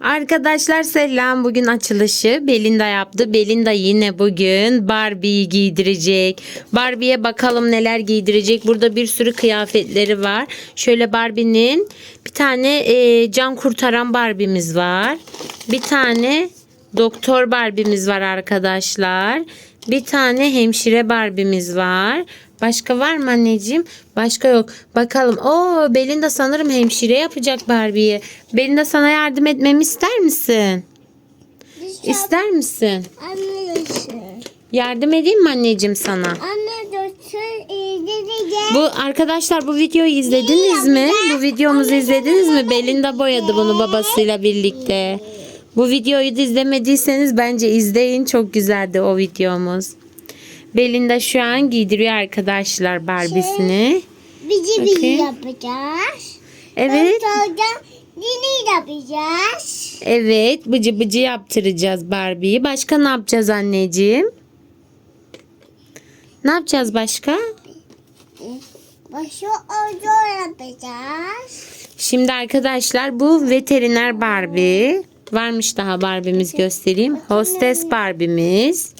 Arkadaşlar selam. Bugün açılışı Belinda yaptı. Belinda yine bugün Barbie'yi giydirecek. Barbie'ye bakalım neler giydirecek. Burada bir sürü kıyafetleri var. Şöyle Barbie'nin bir tane e, can kurtaran Barbie'miz var. Bir tane doktor Barbie'miz var arkadaşlar. Bir tane hemşire Barbie'miz var. Başka var mı anneciğim? Başka yok. Bakalım. Oo Belinda sanırım hemşire yapacak Barbie'ye. Belinda sana yardım etmemi ister misin? İster misin? Anne. Yardım edeyim mi anneciğim sana? Anne götür. İyi Bu arkadaşlar bu videoyu izlediniz mi? Bu videomuzu izlediniz mi? Belinda boyadı bunu babasıyla birlikte. Bu videoyu da izlemediyseniz bence izleyin. Çok güzeldi o videomuz. Belinda şu an giydiriyor arkadaşlar Barbie'sini. Bizi bizi Bakayım. yapacağız. Evet. Sonra yine yapacağız. Evet. Bıcı bıcı yaptıracağız Barbie'yi. Başka ne yapacağız anneciğim? Ne yapacağız başka? Başı orada yapacağız. Şimdi arkadaşlar bu veteriner Barbie. Varmış daha Barbie'miz göstereyim. Hostes Barbie'miz.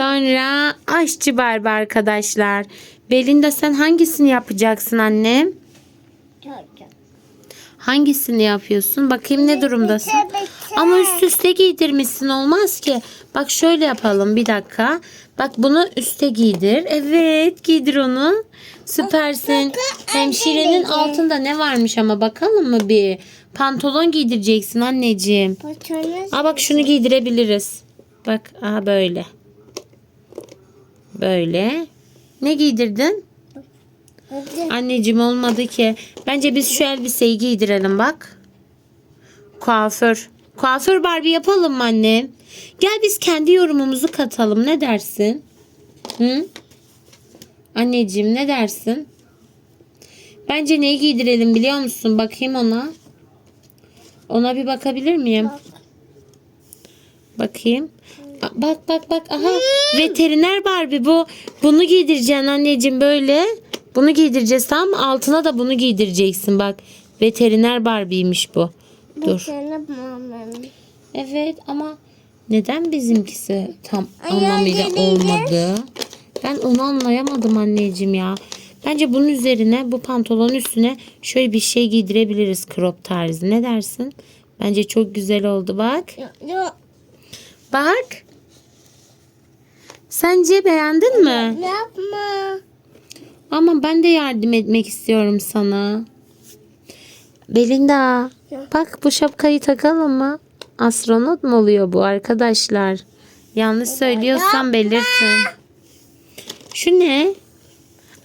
Sonra aşçı Barbie arkadaşlar. Belinda sen hangisini yapacaksın annem? Hangisini yapıyorsun? Bakayım ne durumdasın? Ama üst üste giydirmişsin olmaz ki. Bak şöyle yapalım bir dakika. Bak bunu üste giydir. Evet giydir onu. Süpersin. Hemşirenin altında ne varmış ama bakalım mı bir? Pantolon giydireceksin anneciğim. Aa bak şunu giydirebiliriz. Bak aa böyle. Böyle. Ne giydirdin? Anneciğim olmadı ki. Bence biz şu elbiseyi giydirelim bak. Kuaför. Kuaför Barbie yapalım mı anne? Gel biz kendi yorumumuzu katalım. Ne dersin? Hı? Anneciğim ne dersin? Bence neyi giydirelim biliyor musun? Bakayım ona. Ona bir bakabilir miyim? Bakayım. Bak bak bak. Aha. Veteriner Barbie bu. Bunu giydireceksin anneciğim böyle. Bunu giydireceğiz tamam mı? Altına da bunu giydireceksin bak. Veteriner Barbie'ymiş bu. Dur. Evet ama neden bizimkisi tam anlamıyla olmadı? Ben onu anlayamadım anneciğim ya. Bence bunun üzerine bu pantolonun üstüne şöyle bir şey giydirebiliriz crop tarzı. Ne dersin? Bence çok güzel oldu bak. Bak. Sence beğendin mi? Yapma. Ama ben de yardım etmek istiyorum sana. Belinda. Bak bu şapkayı takalım mı? Astronot mu oluyor bu arkadaşlar? Yanlış söylüyorsam belirtin. Şu ne?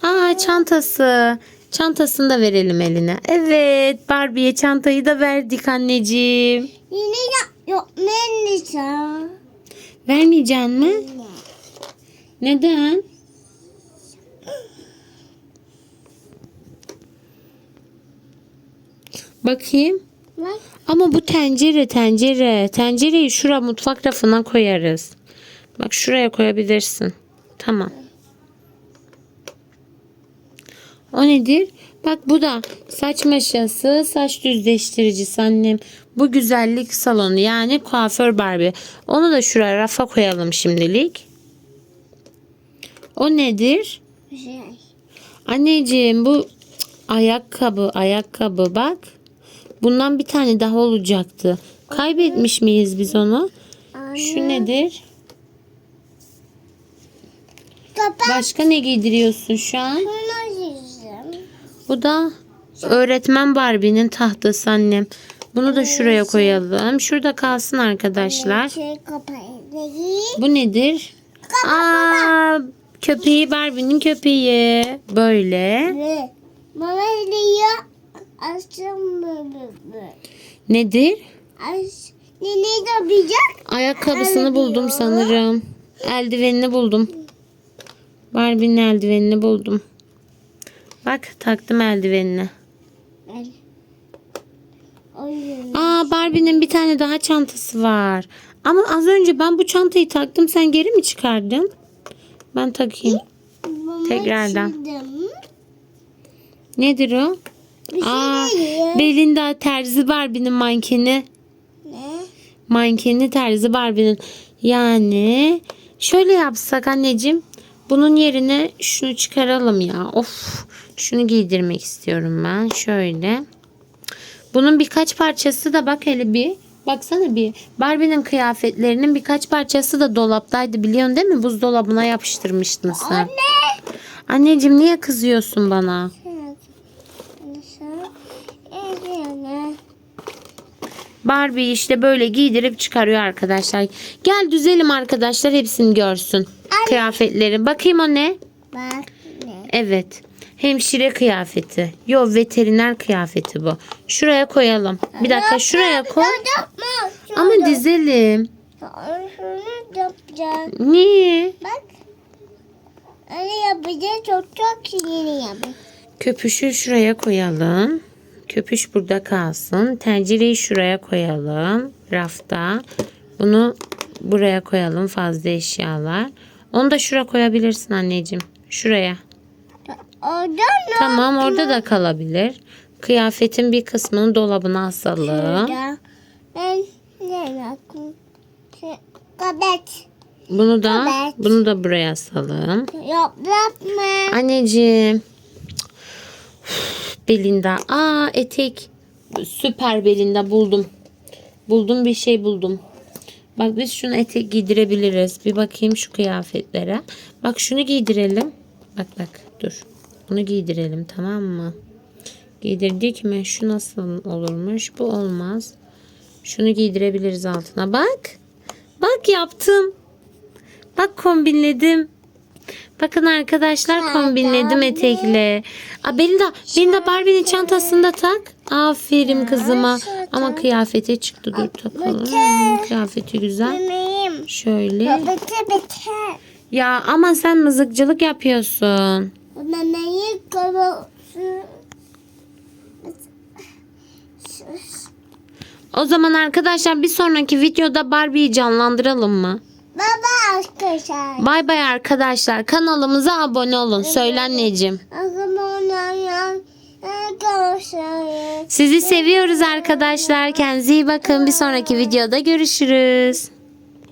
Aa çantası. Çantasını da verelim eline. Evet Barbie'ye çantayı da verdik anneciğim. Yine yap. Yok Melisa. Vermeyeceksin mi? Neden? Bakayım. Bak. Ama bu tencere tencere. Tencereyi şura mutfak rafına koyarız. Bak şuraya koyabilirsin. Tamam. O nedir? Bak bu da saç maşası, saç düzleştiricisi annem. Bu güzellik salonu yani kuaför Barbie. Onu da şuraya rafa koyalım şimdilik. O nedir? Şey. Anneciğim bu ayakkabı ayakkabı bak. Bundan bir tane daha olacaktı. Kaybetmiş miyiz biz onu? Şu nedir? Kapat. Başka ne giydiriyorsun şu an? Bu da öğretmen Barbie'nin tahtası annem. Bunu da şuraya koyalım. Şurada kalsın arkadaşlar. Şey. Bu nedir? Aa, köpeği Barbie'nin köpeği. Böyle. Ve baba diyor açtım böyle. Nedir? Aç. Ne ne yapacak? Ayakkabısını buldum sanırım. Eldivenini buldum. Barbie'nin eldivenini buldum. Bak taktım eldivenini. Oyun. Aa Barbie'nin bir tane daha çantası var. Ama az önce ben bu çantayı taktım sen geri mi çıkardın? Ben takayım. Tekrardan. Nedir o? Şey Aa, değil. Belinda terzi Barbie'nin mankeni. Ne? Mankeni terzi Barbie'nin. Yani şöyle yapsak anneciğim. Bunun yerine şunu çıkaralım ya. Of şunu giydirmek istiyorum ben. Şöyle. Bunun birkaç parçası da bak hele bir. Baksana bir. Barbie'nin kıyafetlerinin birkaç parçası da dolaptaydı biliyorsun değil mi? Buzdolabına yapıştırmıştın sen. Anne. Anneciğim niye kızıyorsun bana? Barbie işte böyle giydirip çıkarıyor arkadaşlar. Gel düzelim arkadaşlar hepsini görsün. Kıyafetleri. Bakayım o ne? Bak ne? Evet. Hemşire kıyafeti. Yo veteriner kıyafeti bu. Şuraya koyalım. Bir dakika şuraya koy. Yapma. Şunu Ama dizelim. Şunu yapacağım. Niye? Bak. Öyle yapacağız. Çok çok yeni yapacağız. Köpüşü şuraya koyalım. Köpüş burada kalsın. Tencereyi şuraya koyalım. Rafta. Bunu buraya koyalım. Fazla eşyalar. Onu da şuraya koyabilirsin anneciğim. Şuraya. Orada ne? Tamam orada da kalabilir. Kıyafetin bir kısmını dolabına asalım. Orada. Ben ne yapayım? Şey, Kabet. Bunu da Evet. bunu da buraya asalım. Yap yapma. Anneciğim. Belinda. Aa etek. Süper Belinda buldum. Buldum bir şey buldum. Bak biz şunu etek giydirebiliriz. Bir bakayım şu kıyafetlere. Bak şunu giydirelim. Bak bak dur. Bunu giydirelim tamam mı? Giydirdik mi? Şu nasıl olurmuş? Bu olmaz. Şunu giydirebiliriz altına. Bak. Bak yaptım. Bak kombinledim. Bakın arkadaşlar kombinledim etekle. Aa, Belinda, Belinda Barbie'nin çantasında tak. Aferin kızıma. Ama kıyafeti çıktı. Dur takalım. Hmm, Kıyafeti güzel. Şöyle. Ya ama sen mızıkçılık yapıyorsun. Neyi koyuyorsun? O zaman arkadaşlar bir sonraki videoda Barbie'yi canlandıralım mı? Baba arkadaşlar. Bay bay arkadaşlar. Kanalımıza abone olun. Söyle anneciğim. Sizi seviyoruz arkadaşlar. Kendinize iyi bakın. Bir sonraki videoda görüşürüz.